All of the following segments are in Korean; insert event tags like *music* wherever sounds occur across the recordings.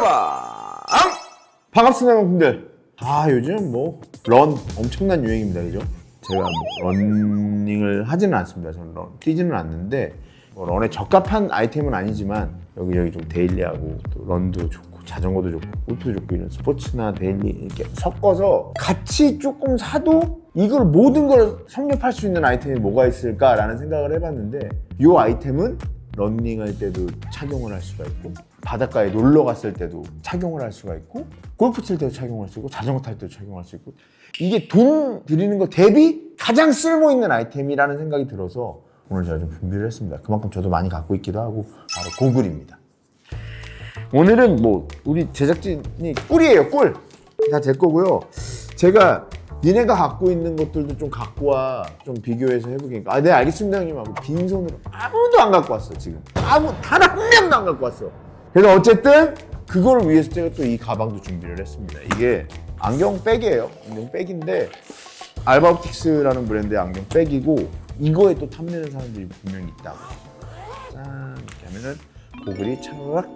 빠라밤! 반갑습니다, 여러분들. 아, 요즘 뭐, 런 엄청난 유행입니다, 그죠? 제가 뭐, 런닝을 하지는 않습니다. 저는 런, 뛰지는 않는데, 뭐 런에 적합한 아이템은 아니지만, 여기저기 좀 데일리하고, 또 런도 좋고, 자전거도 좋고, 골프도 좋고, 이런 스포츠나 데일리 이렇게 섞어서 같이 조금 사도 이걸 모든 걸 섭렵할 수 있는 아이템이 뭐가 있을까라는 생각을 해봤는데, 이 아이템은 런닝할 때도 착용을 할 수가 있고 바닷가에 놀러 갔을 때도 착용을 할 수가 있고 골프 칠 때도 착용할 수 있고 자전거 탈 때도 착용할 수 있고 이게 돈 들이는 거 대비 가장 쓸모 있는 아이템이라는 생각이 들어서 오늘 제가 좀 준비를 했습니다. 그만큼 저도 많이 갖고 있기도 하고 바로 고글입니다. 오늘은 뭐 우리 제작진이 꿀이에요 꿀. 다 제 거고요. 제가 니네가 갖고 있는 것들도 좀 갖고 와 좀 비교해서 해보니까 아 네 알겠습니다 형님 빈손으로 아무도 안 갖고 왔어 지금 아무 단 한 명도 안 갖고 왔어 그래서 어쨌든 그거를 위해서 제가 또 이 가방도 준비를 했습니다. 이게 안경 백이에요. 안경 백인데 알바옵틱스라는 브랜드의 안경 백이고 이거에 또 탐내는 사람들이 분명히 있다고. 짠. 이렇게 하면은 고글이 차라락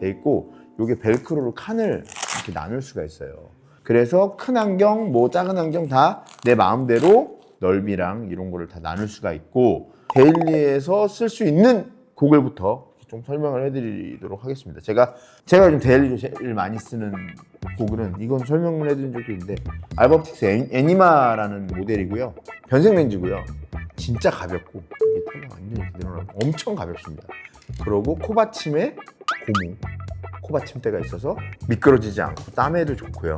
돼 있고 요게 벨크로로 칸을 이렇게 나눌 수가 있어요. 그래서 큰 안경, 뭐 작은 안경 다 내 마음대로 넓이랑 이런 거를 다 나눌 수가 있고 데일리에서 쓸 수 있는 고글부터 좀 설명을 해드리도록 하겠습니다. 제가 제가 요즘 데일리로 제일 많이 쓰는 고글은 이건 설명을 해드린 적도 있는데 알바옵틱스 애- 애니마라는 모델이고요. 변색 렌즈고요. 진짜 가볍고 이게 완전히 그대로 나고 엄청 가볍습니다. 그러고 코받침에 고무 코받침대가 있어서 미끄러지지 않고 땀에도 좋고요.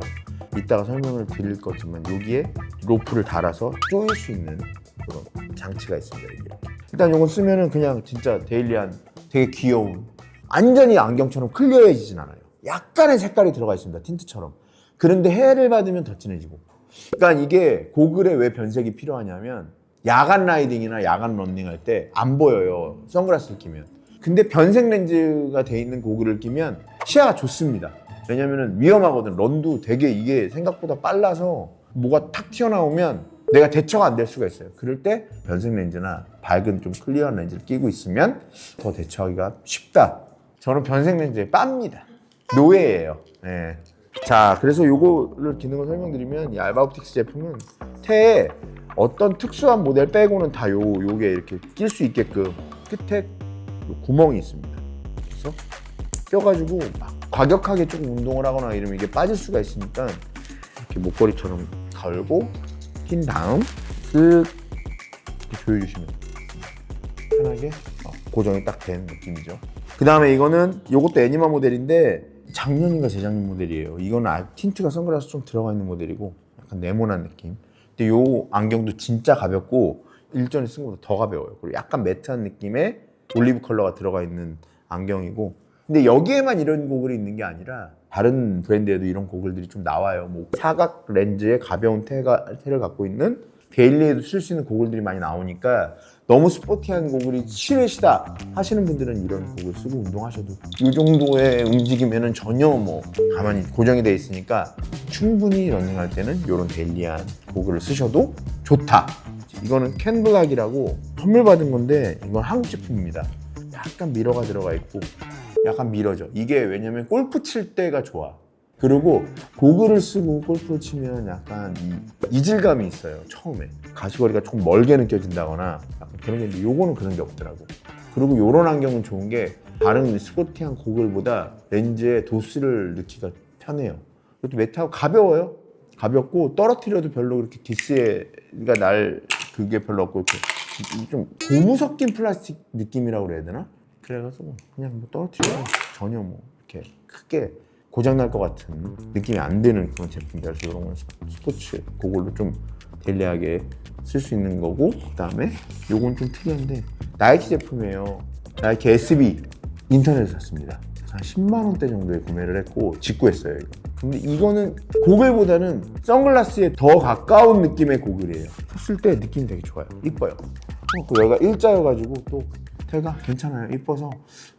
이따가 설명을 드릴 거지만 여기에 로프를 달아서 조일 수 있는 그런 장치가 있습니다. 이렇게. 일단 이건 쓰면은 그냥 진짜 데일리한 되게 귀여운 완전히 안경처럼 클리어해지진 않아요. 약간의 색깔이 들어가 있습니다. 틴트처럼. 그런데 해를 받으면 더 진해지고. 그러니까 이게 고글에 왜 변색이 필요하냐면 야간 라이딩이나 야간 런닝 할 때 안 보여요. 선글라스를 끼면. 근데 변색 렌즈가 돼 있는 고글을 끼면 시야가 좋습니다. 왜냐면은 위험하거든. 런도 되게 이게 생각보다 빨라서 뭐가 탁 튀어나오면 내가 대처가 안 될 수가 있어요. 그럴 때 변색 렌즈나 밝은 좀 클리어한 렌즈를 끼고 있으면 더 대처하기가 쉽다. 저는 변색 렌즈에 빱니다. 노예예요. 예. 자, 그래서 요거를 기능을 설명드리면 이 알바옵틱스 제품은 태에 어떤 특수한 모델 빼고는 다 요, 요게 이렇게 낄 수 있게끔 끝에 요 구멍이 있습니다. 그래서 껴가지고 막 과격하게 조금 운동을 하거나 이러면 이게 빠질 수가 있으니까 이렇게 목걸이처럼 걸고 낀 다음 쓱 이렇게 조여주시면 편하게 어, 고정이 딱 된 느낌이죠. 그 다음에 이거는 이것도 애니마 모델인데 작년인가 재작년 모델이에요. 이거는 아- 틴트가 선글라스 좀 들어가 있는 모델이고 약간 네모난 느낌. 근데 요 안경도 진짜 가볍고 일전에 쓴 것보다 더 가벼워요. 그리고 약간 매트한 느낌의 올리브 컬러가 들어가 있는 안경이고 근데 여기에만 이런 고글이 있는 게 아니라 다른 브랜드에도 이런 고글들이 좀 나와요. 뭐 사각 렌즈에 가벼운 태가, 태를 갖고 있는 데일리에도 쓸 수 있는 고글들이 많이 나오니까 너무 스포티한 고글이 싫으시다 하시는 분들은 이런 고글 쓰고 운동하셔도 이 정도의 움직임에는 전혀 뭐 가만히 고정이 돼 있으니까 충분히 러닝할 때는 이런 데일리한 고글을 쓰셔도 좋다. 이거는 캔블락이라고 선물 받은 건데 이건 한국 제품입니다. 약간 미러가 들어가 있고 약간 미러져. 이게 왜냐면 골프 칠 때가 좋아. 그리고 고글을 쓰고 골프를 치면 약간 이 이질감이 있어요. 처음에 가시거리가 조금 멀게 느껴진다거나 약간 그런 게 있는데 요거는 그런 게 없더라고. 그리고 요런 안경은 좋은 게 다른 스포티한 고글보다 렌즈의 도수를 넣기가 편해요. 그것도 매트하고 가벼워요. 가볍고 떨어뜨려도 별로 그렇게 기스가 날 그게 별로 없고 이렇게 좀 고무 섞인 플라스틱 느낌이라고 그래야 되나? 그래가지고 그냥 뭐 떨어뜨려도 전혀 뭐 이렇게 크게 고장 날 것 같은 느낌이 안 드는 그런 제품이라 그래서 이런 건 스포츠 그걸로 좀 데일리하게 쓸 수 있는 거고 그다음에 요건 좀 특이한데 나이키 제품이에요. 나이키 SB 인터넷에서 샀습니다. 한 10만 원대 정도에 구매를 했고 직구했어요 이거. 근데 이거는 고글보다는 선글라스에 더 가까운 느낌의 고글이에요. 썼을 때 느낌이 되게 좋아요. 이뻐요. 어, 그 여기가 일자여가지고 또 태가 괜찮아요 이뻐서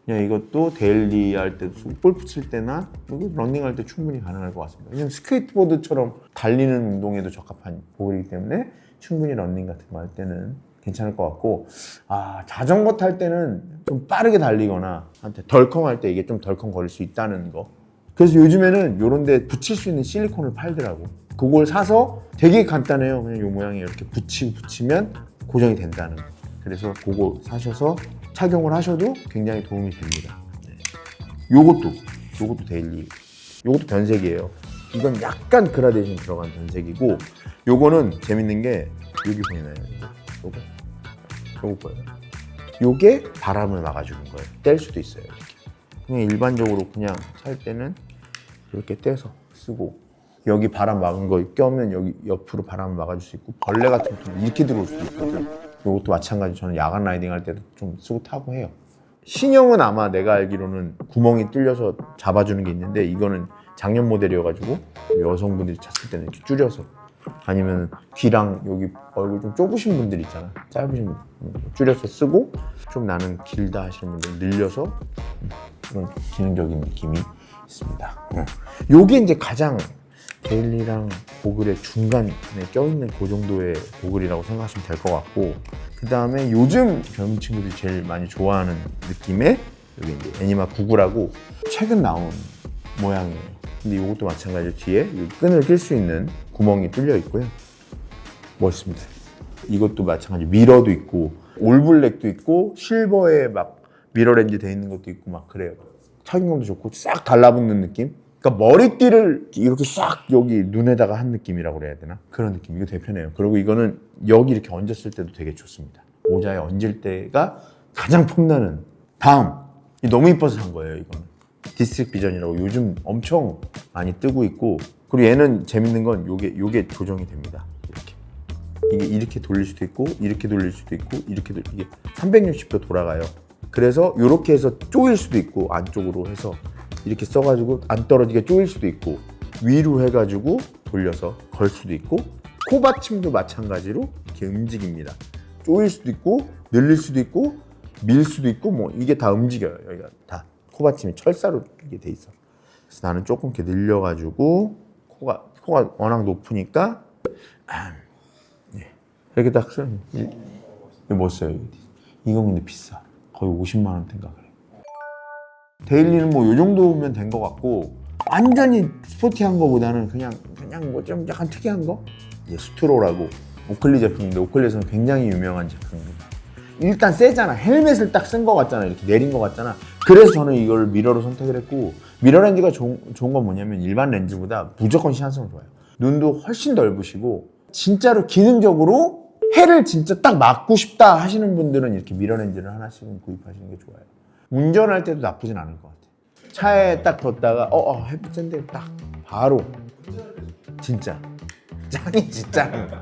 그냥 이것도 데일리 할 때도 쓰고 골프 칠 때나 그리고 런닝 할 때 충분히 가능할 것 같습니다 왜냐면 스케이트보드처럼 달리는 운동에도 적합한 고글이기 때문에 충분히 런닝 같은 거 할 때는 괜찮을 것 같고 아 자전거 탈 때는 좀 빠르게 달리거나 한테 덜컹할 때 이게 좀 덜컹 거릴 수 있다는 거 그래서 요즘에는 요런데 붙일 수 있는 실리콘을 팔더라고. 그걸 사서 되게 간단해요. 그냥 요 모양이 이렇게 붙이고 붙이면 고정이 된다는 거. 그래서 그거 사셔서 착용을 하셔도 굉장히 도움이 됩니다. 네. 요것도 요것도 데일리. 요것도 변색이에요. 이건 약간 그라데이션 들어간 변색이고 요거는 재밌는 게 여기 보이나요? 요거? 요거 보여요? 요게 바람을 막아주는 거예요. 뗄 수도 있어요. 그냥 일반적으로 그냥 살 때는 이렇게 떼서 쓰고 여기 바람 막은 거 껴면 여기 옆으로 바람을 막아줄 수 있고 벌레 같은 것도 이렇게 들어올 수도 있거든. 이것도 마찬가지 저는 야간 라이딩 할 때도 좀 쓰고 타고 해요. 신형은 아마 내가 알기로는 구멍이 뚫려서 잡아주는 게 있는데 이거는 작년 모델이어가지고 여성분들이 찼을 때는 이렇게 줄여서 아니면 귀랑 여기 얼굴 좀 좁으신 분들 있잖아 짧으신 분 음, 줄여서 쓰고 좀 나는 길다 하시는 분들 늘려서 음, 그런 기능적인 느낌이 있습니다. 어. 요게 이제 가장 데일리랑 고글의 중간에 껴있는 그 정도의 고글이라고 생각하시면 될 것 같고 그 다음에 요즘 젊은 친구들이 제일 많이 좋아하는 느낌의 여기 이제 애니마 구글하고 최근 나온 모양이에요. 근데 이것도 마찬가지로 뒤에 이 끈을 낄 수 있는 구멍이 뚫려 있고요. 멋있습니다. 이것도 마찬가지 미러도 있고 올블랙도 있고 실버에 막 미러 렌즈 돼 있는 것도 있고 막 그래요. 착용감도 좋고 싹 달라붙는 느낌. 그러니까 머리띠를 이렇게 싹 여기 눈에다가 한 느낌이라고 그래야 되나? 그런 느낌. 이거 편해요. 그리고 이거는 여기 이렇게 얹었을 때도 되게 좋습니다. 모자에 얹을 때가 가장 폼나는. 다음. 이 너무 이뻐서 산 거예요, 이거는. 디스트릭 비전이라고 요즘 엄청 많이 뜨고 있고 그리고 얘는 재밌는 건 요게 요게 조정이 됩니다. 이렇게. 이게 이렇게 돌릴 수도 있고 이렇게 돌릴 수도 있고 이렇게 돌 이게 360도 돌아가요. 그래서 이렇게 해서 쪼일 수도 있고 안쪽으로 해서 이렇게 써가지고 안 떨어지게 쪼일 수도 있고 위로 해가지고 돌려서 걸 수도 있고 코받침도 마찬가지로 이렇게 움직입니다. 쪼일 수도 있고 늘릴 수도 있고 밀 수도 있고 뭐 이게 다 움직여요. 여기가 다 코받침이 철사로 이게 돼 있어. 그래서 나는 조금 이렇게 늘려가지고 코가 코가 워낙 높으니까 아, 예. 이렇게 딱 써. 이- 이거 못 써요. 이거. 근데 비싸. 거의 50만 원대인가. 데일리는 뭐 요 정도면 된 것 같고 완전히 스포티한 거보다는 그냥 그냥 뭐 좀 약간 특이한 거. 이제 스트로라고 오클리 제품인데 오클리에서는 굉장히 유명한 제품입니다. 일단 세잖아. 헬멧을 딱쓴거 같잖아. 이렇게 내린 거 같잖아. 그래서 저는 이걸 미러로 선택을 했고 미러 렌즈가 좋은, 좋은 건 뭐냐면 일반 렌즈보다 무조건 시한성 좋아요. 눈도 훨씬 넓으시고 진짜로 기능적으로 해를 진짜 딱 맞고 싶다 하시는 분들은 이렇게 미러 렌즈를 하나씩은 구입하시는 게 좋아요. 운전할 때도 나쁘진 않을 것 같아요. 차에 딱 뒀다가 어, 어 햇빛 쬐는데 딱 바로 진짜 짱이지 짱. *laughs*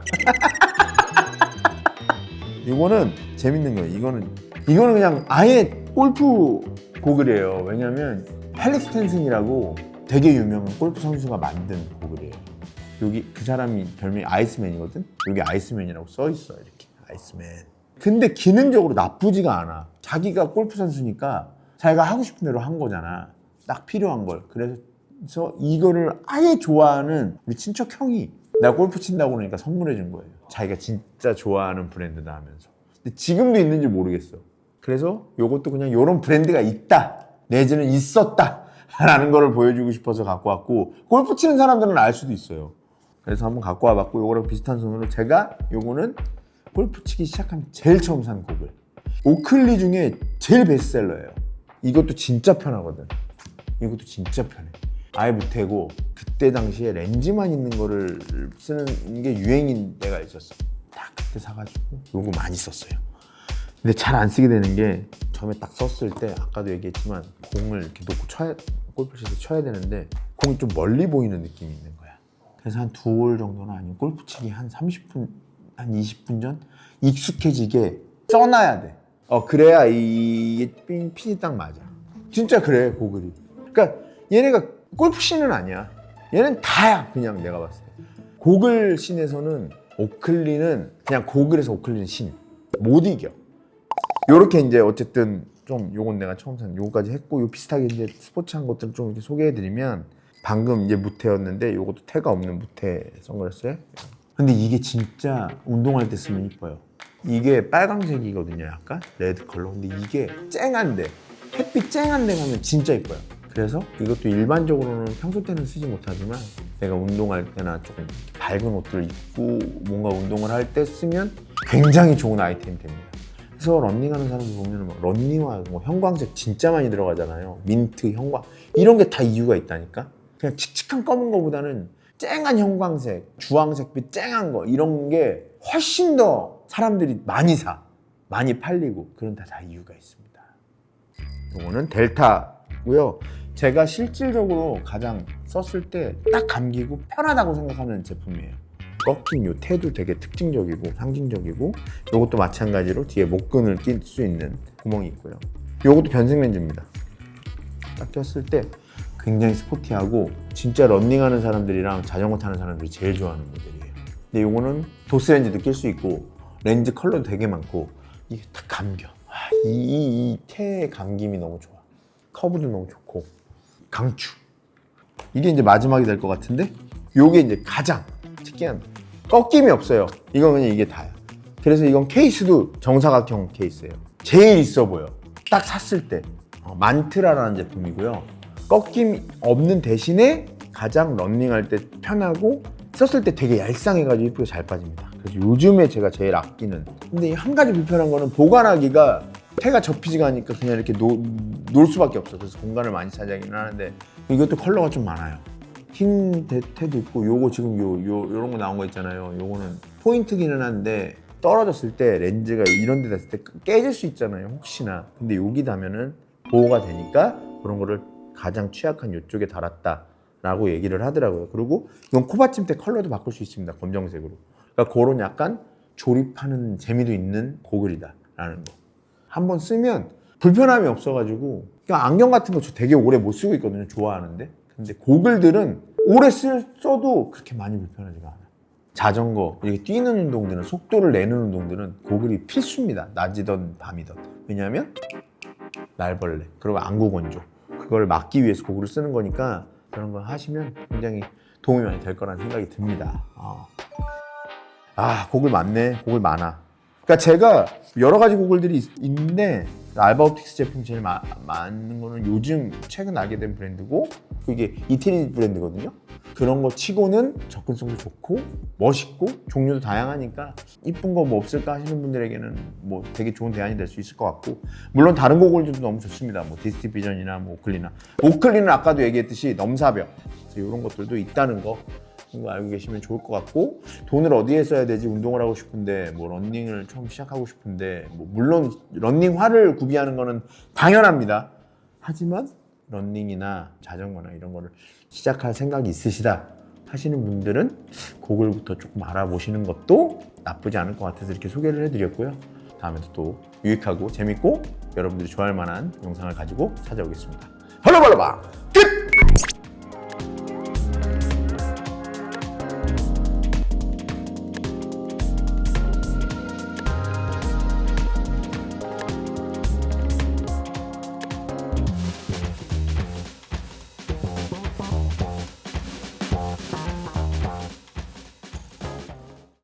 이거는 재밌는 거예요. 이거는 이거는 그냥 아예 골프 고글이에요. 왜냐면 펠릭스 텐슨이라고 되게 유명한 골프 선수가 만든 고글이에요. 여기 그 사람이 별명이 아이스맨이거든. 여기 아이스맨이라고 써 있어 이렇게 아이스맨. 근데 기능적으로 나쁘지가 않아. 자기가 골프 선수니까 자기가 하고 싶은 대로 한 거잖아. 딱 필요한 걸. 그래서 이거를 아예 좋아하는 우리 친척 형이 내가 골프 친다고 그러니까 선물해 준 거예요. 자기가 진짜 좋아하는 브랜드다 하면서. 근데 지금도 있는지 모르겠어. 그래서 이것도 그냥 이런 브랜드가 있다. 내지는 있었다. 라는 거를 보여주고 싶어서 갖고 왔고 골프 치는 사람들은 알 수도 있어요. 그래서 한번 갖고 와봤고 요거랑 비슷한 손으로 제가 요거는 골프 치기 시작한 제일 처음 산 고글. 오클리 중에 제일 베스트셀러예요. 이것도 진짜 편하거든. 이것도 진짜 편해. 아예 못해고 그때 당시에 렌즈만 있는 거를 쓰는 게 유행인 때가 있었어. 딱 그때 사가지고 요거 많이 썼어요. 근데 잘 안 쓰게 되는 게 처음에 딱 썼을 때 아까도 얘기했지만 공을 이렇게 놓고 쳐야 골프에서 쳐야 되는데 공이 좀 멀리 보이는 느낌이 있는 거야. 그래서 한 두 홀 정도는 아니면 골프 치기 한 30분, 한 20분 전 익숙해지게 써놔야 돼. 어 그래야 이게 핀- 핀이 딱 맞아. 진짜 그래 고글이. 그러니까 얘네가 골프 씬은 아니야. 얘는 다야 그냥 내가 봤을 때. 고글 씬에서는 오클리는 그냥 고글에서 오클리는 신. 못 이겨. 요렇게 이제 어쨌든 좀 요건 내가 처음 산 요거까지 했고 요 비슷하게 이제 스포츠한 것들을 좀 이렇게 소개해드리면 방금 이제 무태였는데 요것도 태가 없는 무태 선글라스에 근데 이게 진짜 운동할 때 쓰면 이뻐요 이게 빨강색이거든요 약간 레드 컬러 근데 이게 쨍한데 햇빛 쨍한데 가면 진짜 이뻐요 그래서 이것도 일반적으로는 평소 때는 쓰지 못하지만 내가 운동할 때나 조금 밝은 옷들을 입고 뭔가 운동을 할 때 쓰면 굉장히 좋은 아이템이 됩니다. 그래서 런닝하는 사람들 보면 막 런닝화 뭐 형광색 진짜 많이 들어가잖아요. 민트, 형광 이런 게 다 이유가 있다니까. 그냥 칙칙한 검은 거보다는 쨍한 형광색, 주황색빛 쨍한 거 이런 게 훨씬 더 사람들이 많이 사, 많이 팔리고 그런 다, 다 이유가 있습니다. 이거는 델타고요. 제가 실질적으로 가장 썼을 때 딱 감기고 편하다고 생각하는 제품이에요. 꺾인 요 태도 되게 특징적이고 상징적이고 이것도 마찬가지로 뒤에 목끈을 낄 수 있는 구멍이 있고요. 이것도 변색 렌즈입니다. 딱 꼈을 때 굉장히 스포티하고 진짜 런닝하는 사람들이랑 자전거 타는 사람들이 제일 좋아하는 모델이에요. 근데 이거는 도스 렌즈도 낄 수 있고 렌즈 컬러도 되게 많고 이게 딱 감겨. 아, 이, 이 태의 감김이 너무 좋아. 커브도 너무 좋고 강추. 이게 이제 마지막이 될 것 같은데 요게 이제 가장 특이한 꺾임이 없어요. 이건 그냥 이게 다야. 그래서 이건 케이스도 정사각형 케이스예요. 제일 있어 보여. 딱 샀을 때 어, 만트라라는 제품이고요. 꺾임 없는 대신에 가장 런닝할 때 편하고 썼을 때 되게 얄쌍해가지고 이쁘게 잘 빠집니다. 그래서 요즘에 제가 제일 아끼는. 근데 이 한 가지 불편한 거는 보관하기가 태가 접히지가 않으니까 그냥 이렇게 놓, 놓을 수밖에 없어. 그래서 공간을 많이 차지하기는 하는데 이것도 컬러가 좀 많아요. 흰 태- 태도 있고 요거 지금 요, 요 요런 거 나온 거 있잖아요. 요거는 포인트기는 한데 떨어졌을 때 렌즈가 이런 데 닿을 때 깨질 수 있잖아요. 혹시나. 근데 여기 닿으면은 보호가 되니까 그런 거를 가장 취약한 요쪽에 달았다라고 얘기를 하더라고요. 그리고 이건 코받침대 컬러도 바꿀 수 있습니다. 검정색으로. 그러니까 그런 약간 조립하는 재미도 있는 고글이다라는 거. 한번 쓰면 불편함이 없어가지고 그러니까 안경 같은 거 저 되게 오래 못 쓰고 있거든요. 좋아하는데 근데 고글들은 오래 쓸, 써도 그렇게 많이 불편하지가 않아요. 자전거 이렇게 뛰는 운동들은 속도를 내는 운동들은 고글이 필수입니다. 낮이든 밤이든 왜냐하면 날벌레 그리고 안구 건조 그걸 막기 위해서 고글을 쓰는 거니까 그런 거 하시면 굉장히 도움이 많이 될 거라는 생각이 듭니다. 아, 아 고글 많네. 고글 많아. 그러니까 제가 여러 가지 고글들이 있- 있는데 알바옵틱스 제품 제일 마- 많은 거는 요즘 최근 알게 된 브랜드고 그게 이태리 브랜드거든요 그런 거 치고는 접근성도 좋고 멋있고 종류도 다양하니까 이쁜 거 뭐 없을까 하시는 분들에게는 뭐 되게 좋은 대안이 될 수 있을 것 같고 물론 다른 고글들도 너무 좋습니다. 뭐 디스티 비전이나 뭐 오클리나. 오클리는 아까도 얘기했듯이 넘사벽. 이런 것들도 있다는 거 알고 계시면 좋을 것 같고 돈을 어디에 써야 되지? 운동을 하고 싶은데 뭐 런닝을 처음 시작하고 싶은데 뭐 물론 런닝화를 구비하는 거는 당연합니다. 하지만 런닝이나 자전거나 이런 거를 시작할 생각이 있으시다 하시는 분들은 고글부터 조금 알아보시는 것도 나쁘지 않을 것 같아서 이렇게 소개를 해드렸고요 다음에도 또 유익하고 재밌고 여러분들이 좋아할 만한 영상을 가지고 찾아오겠습니다. 발로발로바